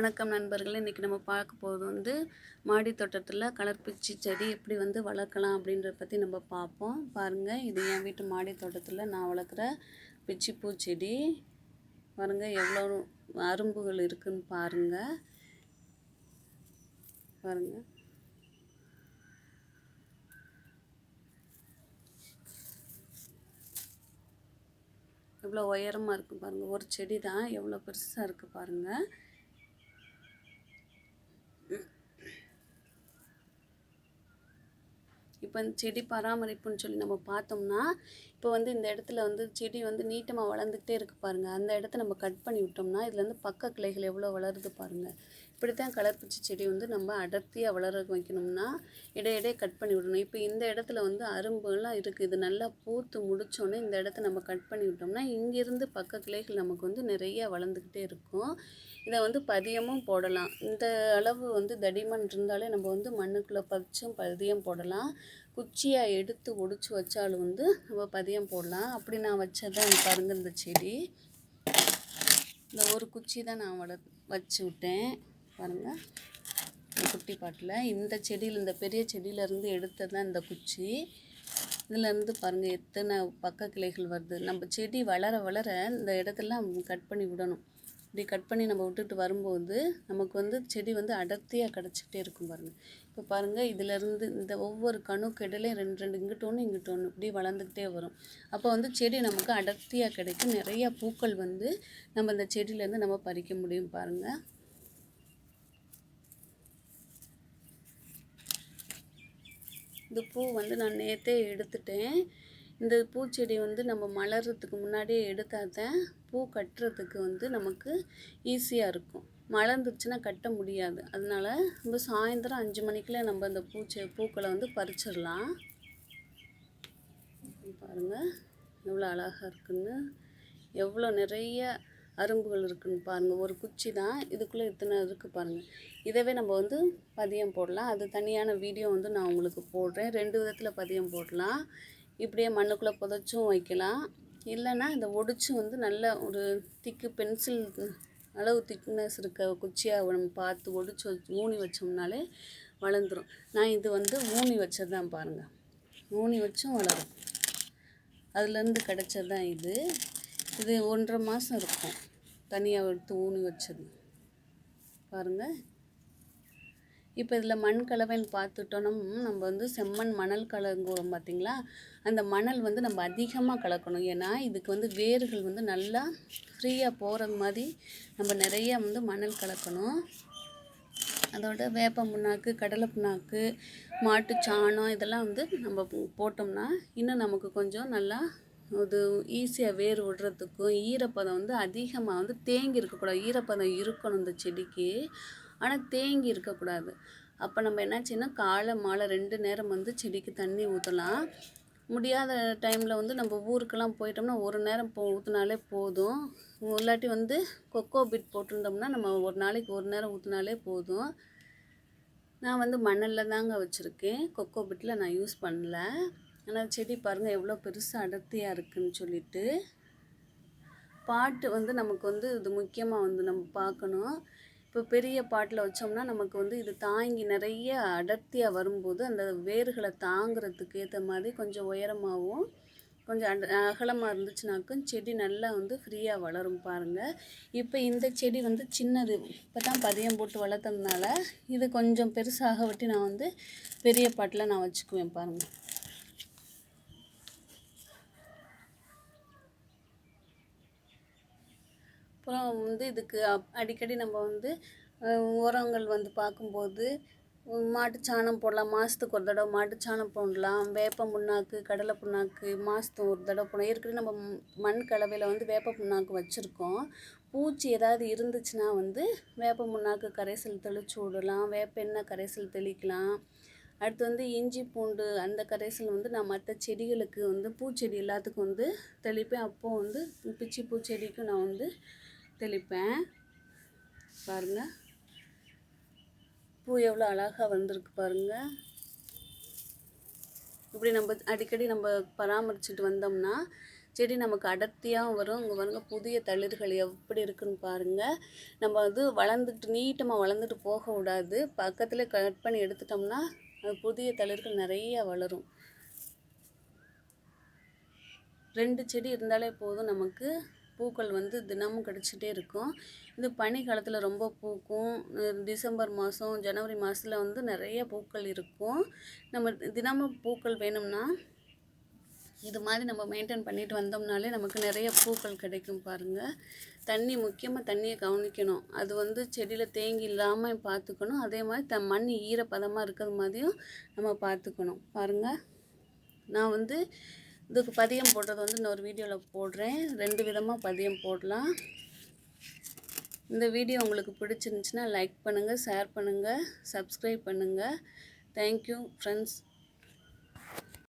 வணக்கம் நண்பர்களே இன்றைக்கி நம்ம பார்க்க போகிறது வந்து மாடி தோட்டத்தில் கலர்பிச்சி செடி எப்படி வந்து வளர்க்கலாம் அப்படின்றத பற்றி நம்ம பார்ப்போம். பாருங்கள் இது என் வீட்டு மாடி தோட்டத்தில் நான் வளர்க்குற பிச்சிப்பூ செடி. பாருங்கள் எவ்வளோ அரும்புகள் இருக்குதுன்னு பாருங்கள் பாருங்கள் எவ்வளோ உயரமாக இருக்குது பாருங்கள் ஒரு செடி தான் எவ்வளோ பெருசாக இருக்குது பாருங்கள் இப்போ இந்த செடி பராமரிப்புன்னு சொல்லி நம்ம பார்த்தோம்னா இப்போ வந்து இந்த இடத்துல வந்து செடி வந்து நீட்டமாக வளர்ந்துக்கிட்டே இருக்குது பாருங்கள் அந்த இடத்த நம்ம கட் பண்ணி விட்டோம்னா இதுலேருந்து பக்க கிளைகள் எவ்வளோ வளருது பாருங்கள் இப்படி தான் கலர்பிச்சி செடி வந்து நம்ம அடர்த்தியாக வளர வைக்கணும்னா இடையிடையே கட் பண்ணி விடணும். இப்போ இந்த இடத்துல வந்து அரும்புலாம் இருக்குது இது நல்லா பூத்து முடிச்சோன்னே இந்த இடத்த நம்ம கட் பண்ணி விட்டோம்னா இங்கேருந்து பக்க கிளைகள் நமக்கு வந்து நிறைய வளர்ந்துக்கிட்டே இருக்கும். இதை வந்து பதியமும் போடலாம். இந்த அளவு வந்து தடிமன் இருந்தாலே நம்ம வந்து மண்ணுக்குள்ளே பதிச்சும் பதியம் போடலாம். குச்சியாக எடுத்து ஒடிச்சு வச்சாலும் வந்து நம்ம பதியம் போடலாம். அப்படி நான் வச்சதான் பாருங்க இந்த செடி. இந்த ஒரு குச்சி தான் நான் வள வச்சு விட்டேன். பாருங்கள் இந்த குட்டி பாட்டில். இந்த செடியில் இந்த பெரிய செடியிலேருந்து எடுத்தது தான் இந்த குச்சி. இதுலேருந்து பாருங்கள் எத்தனை பக்க கிளைகள் வருது. நம்ம செடி வளர வளர இந்த இடத்தெல்லாம் கட் பண்ணி விடணும். இப்படி கட் பண்ணி நம்ம விட்டுட்டு வரும்போது நமக்கு வந்து செடி வந்து அடர்த்தியாக கிடச்சிக்கிட்டே இருக்கும் பாருங்கள் இப்போ பாருங்கள் இதிலேருந்து இந்த ஒவ்வொரு கணுக்கு இடையிலையும் ரெண்டு ரெண்டு இங்கிட்ட ஒன்று இங்கிட்ட ஒன்று இப்படி வளர்ந்துக்கிட்டே வரும். அப்போ வந்து செடி நமக்கு அடர்த்தியாக கிடைக்கும். நிறையா பூக்கள் வந்து நம்ம இந்த செடியிலேருந்து நம்ம பறிக்க முடியும் பாருங்கள் இந்த பூ வந்து நான் நேற்றே எடுத்துட்டேன். இந்த பூச்செடி வந்து நம்ம மலர்றதுக்கு முன்னாடியே எடுத்தால் தான் பூ கட்டுறதுக்கு வந்து நமக்கு ஈஸியாக இருக்கும். மலர்ந்துச்சுன்னா கட்ட முடியாது. அதனால நம்ம சாயந்தரம் அஞ்சு மணிக்குள்ளே நம்ம அந்த பூச்செ பூக்களை வந்து பறிச்சிடலாம். பாருங்கள் எவ்வளோ அழகாக இருக்குன்னு. எவ்வளோ நிறைய அரும்புகள் இருக்குதுன்னு பாருங்கள் ஒரு குச்சி தான் இதுக்குள்ளே இத்தனை இருக்குது பாருங்கள் இதவே நம்ம வந்து பதியம் போடலாம். அது தனியான வீடியோ வந்து நான் உங்களுக்கு போடுறேன். ரெண்டு விதத்தில் பதியம் போடலாம். இப்படியே மண்ணுக்குள்ளே புதைச்சும் வைக்கலாம். இல்லைன்னா இந்த ஒடிச்சு வந்து நல்ல ஒரு திக்கு பென்சில் அளவு திக்னஸ் இருக்க குச்சியாக நம்ம பார்த்து ஒடிச்சு வச்சு ஊனி வச்சோம்னாலே வளர்ந்துடும் நான் இது வந்து ஊனி வச்சது தான் பாருங்கள் ஊனி வச்சும் வளரும். அதுலேருந்து கிடச்சது தான் இது. இது ஒன்றரை மாதம் இருக்கும். தனியாக எடுத்து ஊனி வச்சது. பாருங்கள் இப்போ இதில் மண் கலவைன்னு பார்த்துட்டோன்னா நம்ம வந்து செம்மண் மணல் கலங்குறோம் பார்த்திங்களா? அந்த மணல் வந்து நம்ம அதிகமாக கலக்கணும். ஏன்னா இதுக்கு வந்து வேர்கள் வந்து நல்லா ஃப்ரீயாக போகிற மாதிரி நம்ம நிறைய வந்து மணல் கலக்கணும். அதோட வேப்ப புண்ணாக்கு கடலை புண்ணாக்கு மாட்டு சாணம் இதெல்லாம் வந்து நம்ம போட்டோம்னா இன்னும் நமக்கு கொஞ்சம் நல்லா இது ஈஸியாக வேர் விடுறதுக்கும் ஈரப்பதம் வந்து அதிகமாக வந்து தேங்கி இருக்கக்கூடாது. ஈரப்பதம் இருக்கணும் இந்த செடிக்கு. ஆனால் தேங்கி இருக்கக்கூடாது. அப்போ நம்ம என்னாச்சுன்னா காலை மாலை ரெண்டு நேரம் வந்து செடிக்கு தண்ணி ஊற்றலாம் முடியாத டைமில் வந்து நம்ம ஊருக்கெல்லாம் போயிட்டோம்னா ஒரு நேரம் போ ஊற்றினாலே போதும். இல்லாட்டி வந்து கொக்கோ பிட் போட்டிருந்தோம்னா நம்ம ஒரு நாளைக்கு ஒரு நேரம் ஊற்றினாலே போதும். நான் வந்து மணலில் தாங்க வச்சுருக்கேன். கொக்கோ பிட்டில் நான் யூஸ் பண்ணல. ஆனால் செடி பாருங்கள் எவ்வளோ பெருசாக அடர்த்தியாக இருக்குதுன்னு சொல்லிட்டு. பாட்டு வந்து நமக்கு வந்து இது முக்கியமாக வந்து நம்ம பார்க்கணும். இப்போ பெரிய பாட்டில் வச்சோம்னா நமக்கு வந்து இது தாங்கி நிறைய அடர்த்தியாக வரும்போது அந்த வேர்களை தாங்கிறதுக்கு ஏற்ற மாதிரி கொஞ்சம் உயரமாகவும் கொஞ்சம் அட அகலமாக இருந்துச்சுனாக்கும் செடி நல்லா வந்து ஃப்ரீயாக வளரும் பாருங்கள் இப்போ இந்த செடி வந்து சின்னது இப்போ தான் பதியம் போட்டு வளர்த்ததுனால இது கொஞ்சம் பெருசாக வட்டி நான் வந்து பெரிய பாட்டில் நான் வச்சுக்குவேன் பாருங்கள் அப்புறம் வந்து இதுக்கு அடிக்கடி நம்ம வந்து உரங்கள் வந்து பார்க்கும்போது மாட்டுச்சாணம் போடலாம் மாதத்துக்கு ஒரு தடவை மாட்டுச்சாணம் போடலாம் வேப்ப புண்ணாக்கு கடலை புண்ணாக்கு மாதத்துக்கு ஒரு தடவை போடலாம். ஏற்கனவே நம்ம மண் கலவையில் வந்து வேப்ப புண்ணாக்கு வச்சுருக்கோம். பூச்சி ஏதாவது இருந்துச்சுன்னா வந்து வேப்ப புண்ணாக்கு கரைசல் தெளிச்சு விடலாம் வேப்பெண்ணெய் கரைசல் தெளிக்கலாம். அடுத்து வந்து இஞ்சி பூண்டு அந்த கரைசல் வந்து நான் மற்ற செடிகளுக்கு வந்து பூச்செடி எல்லாத்துக்கும் வந்து தெளிப்பேன். அப்போது வந்து பிச்சி பூச்செடிக்கும் நான் வந்து தெளிப்பேன். பாருங்கள் பூ எவ்வளோ அழகாக வந்திருக்கு பாருங்கள் இப்படி நம்ம அடிக்கடி நம்ம பராமரிச்சுட்டு வந்தோம்னா செடி நமக்கு அடர்த்தியாகவும் வரும். இங்கே பாருங்கள் புதிய தளிர்கள் எப்படி இருக்குன்னு பாருங்கள் நம்ம வந்து வளர்ந்துட்டு நீட்டமாக வளர்ந்துட்டு போக விடாது பக்கத்தில் கட் பண்ணி எடுத்துட்டோம்னா அது புதிய தளிர்கள் நிறைய வளரும். ரெண்டு செடி இருந்தாலே போதும் நமக்கு. பூக்கள் வந்து தினமும் கிடச்சிட்டே இருக்கும். இது பனி காலத்தில் ரொம்ப பூக்கும். டிசம்பர் மாதம் ஜனவரி மாதத்தில் வந்து நிறைய பூக்கள் இருக்கும். நம்ம தினமும் பூக்கள் வேணும்னா இது மாதிரி நம்ம மெயின்டைன் பண்ணிட்டு வந்தோம்னாலே நமக்கு நிறைய பூக்கள் கிடைக்கும் பாருங்கள் தண்ணி முக்கியமாக தண்ணியை கவனிக்கணும். அது வந்து செடியில் தேங்கி இல்லாமல் பார்த்துக்கணும். அதே மாதிரி த மண் ஈரப்பதமாக இருக்கிறது மாதிரியும் நம்ம பார்த்துக்கணும். பாருங்கள் நான் வந்து இதுக்கு பதியம் போடுறது வந்து இன்னொரு வீடியோவில் போடுறேன். ரெண்டு விதமாக பதியம் போடலாம். இந்த வீடியோ உங்களுக்கு பிடிச்சிருந்துச்சுன்னா லைக் பண்ணுங்கள் ஷேர் பண்ணுங்கள் சப்ஸ்கிரைப் பண்ணுங்கள் தேங்க்யூ ஃப்ரெண்ட்ஸ்